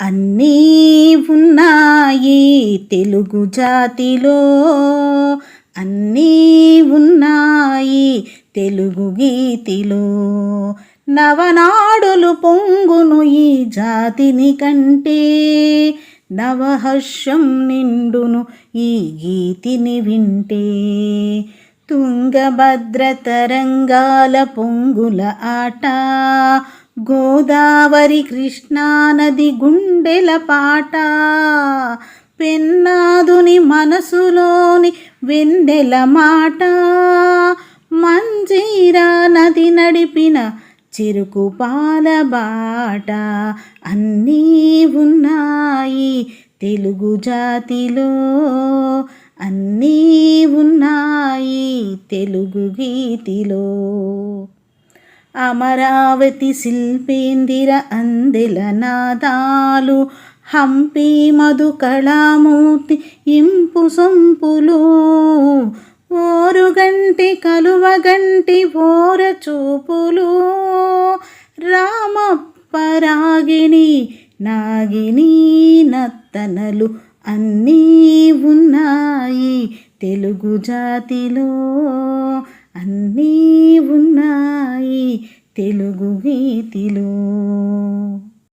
అన్నీ ఉన్నాయి తెలుగు జాతిలో. అన్నీ ఉన్నాయి తెలుగు గీతిలో. నవనాడులు పొంగును ఈ జాతిని కంటే నవహర్షం నిండును ఈ గీతిని వింటే. తుంగభద్ర తరంగాల పొంగుల ఆట గోదావరి కృష్ణానది గుండెల పాట. పెన్నాదుని మనసులోని వెన్నెల మాట. మంజీరా నది నడిపిన చెరుకు పాల బాట. అన్నీ ఉన్నాయి తెలుగు జాతిలో. అన్నీ ఉన్నాయి తెలుగు గీతిలో. అమరావతి శిల్పేందిర అందెల నాదాలు హంపి మధు కళామూర్తి ఇంపు సొంపులు ఓరుగంటి కలువగంటి ఓర చూపులు రామప్ప రాగిణి నాగిని నత్తనలు అన్నీ ఉన్నాయి తెలుగు జాతిలో అన్నీ ఉన్నాయి. తెలుగు గీతిలో.